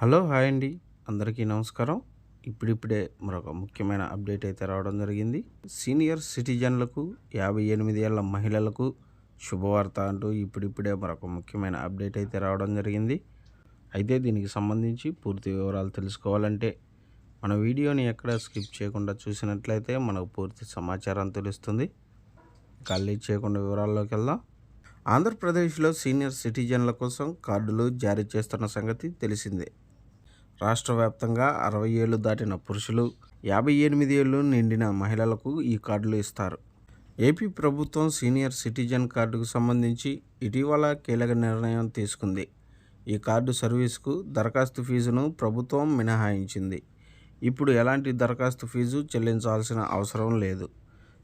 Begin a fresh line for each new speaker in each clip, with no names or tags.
Hello hi అండి. అందరికీ నమస్కారం. ఇప్పుడిప్పుడే మరొక ముఖ్యమైన అప్డేట్ అయితే రావడం జరిగింది. సీనియర్ సిటిజన్లకు యాభై ఎనిమిది ఏళ్ళ మహిళలకు శుభవార్త అంటూ ఇప్పుడిప్పుడే మరొక ముఖ్యమైన అప్డేట్ అయితే రావడం జరిగింది. అయితే దీనికి సంబంధించి పూర్తి వివరాలు తెలుసుకోవాలంటే మన వీడియోని ఎక్కడ స్కిప్ చేయకుండా చూసినట్లయితే మనకు పూర్తి సమాచారం తెలుస్తుంది. ఖాళీ చేయకుండా వివరాల్లోకి వెళ్దాం. ఆంధ్రప్రదేశ్లో సీనియర్ సిటిజన్ల కోసం కార్డులు జారీ చేస్తున్న సంగతి తెలిసిందే. రాష్ట్ర వ్యాప్తంగా అరవై ఏళ్ళు దాటిన పురుషులు యాభై ఎనిమిది ఏళ్ళు నిండిన మహిళలకు ఈ కార్డులు ఇస్తారు. ఏపీ ప్రభుత్వం సీనియర్ సిటిజన్ కార్డుకు సంబంధించి ఇటీవల కీలక నిర్ణయం తీసుకుంది. ఈ కార్డు సర్వీస్కు దరఖాస్తు ఫీజును ప్రభుత్వం మినహాయించింది. ఇప్పుడు ఎలాంటి దరఖాస్తు ఫీజు చెల్లించాల్సిన అవసరం లేదు.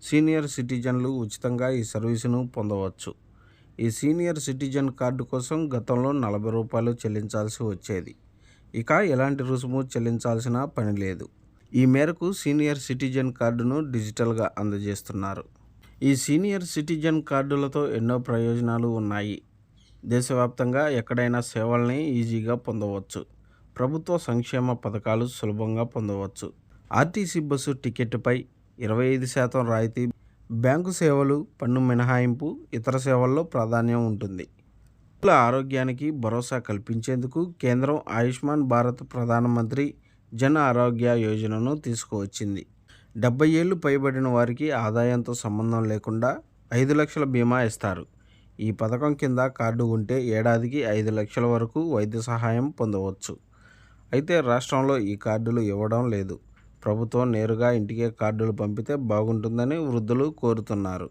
సీనియర్ సిటిజన్లు ఉచితంగా ఈ సర్వీసును పొందవచ్చు. ఈ సీనియర్ సిటిజన్ కార్డు కోసం గతంలో నలభై రూపాయలు చెల్లించాల్సి వచ్చేది. ఇక ఎలాంటి రుసుము చెల్లించాల్సిన పని లేదు. ఈ మేరకు సీనియర్ సిటిజన్ కార్డును డిజిటల్గా అందజేస్తున్నారు. ఈ సీనియర్ సిటిజన్ కార్డులతో ఎన్నో ప్రయోజనాలు ఉన్నాయి. దేశవ్యాప్తంగా ఎక్కడైనా సేవల్ని ఈజీగా పొందవచ్చు. ప్రభుత్వ సంక్షేమ పథకాలు సులభంగా పొందవచ్చు. ఆర్టీసీ బస్సు టికెట్పై ఇరవై ఐదు శాతం రాయితీ బ్యాంకు సేవలు పన్ను మినహాయింపు ఇతర సేవల్లో ప్రాధాన్యం ఉంటుంది. ఆరోగ్యానికి భరోసా కల్పించేందుకు కేంద్రం ఆయుష్మాన్ భారత్ ప్రధానమంత్రి జన ఆరోగ్య యోజనను తీసుకువచ్చింది. డెబ్బై ఏళ్ళు పైబడిన వారికి ఆదాయంతో సంబంధం లేకుండా ఐదు లక్షల బీమా ఇస్తారు. ఈ పథకం కింద కార్డు ఉంటే ఏడాదికి ఐదు లక్షల వరకు వైద్య సహాయం పొందవచ్చు. అయితే రాష్ట్రంలో ఈ కార్డులు ఇవ్వడం లేదు. ప్రభుత్వం నేరుగా ఇంటికే కార్డులు పంపితే బాగుంటుందని వృద్ధులు కోరుతున్నారు.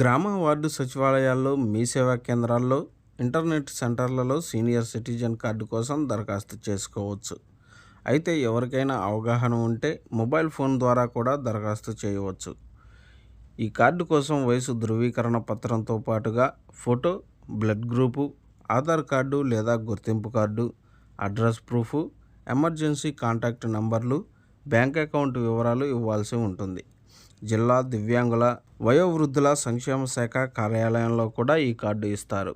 గ్రామ వార్డు సచివాలయాల్లో మీ సేవా కేంద్రాల్లో ఇంటర్నెట్ సెంటర్లలో సీనియర్ సిటిజన్ కార్డు కోసం దరఖాస్తు చేసుకోవచ్చు. అయితే ఎవరికైనా అవగాహన ఉంటే మొబైల్ ఫోన్ ద్వారా కూడా దరఖాస్తు చేయవచ్చు. ఈ కార్డు కోసం వయసు ధృవీకరణ పత్రంతో పాటుగా photo blood group Aadhaar card లేదా గుర్తింపు card address proof emergency contact numbers bank account వివరాలు ఇవ్వాల్సి ఉంటుంది. జిల్లా దివ్యాంగుల వయోవృద్ధుల సంక్షేమ శాఖ కార్యాలయంలో కూడా ఈ కార్డు ఇస్తారు.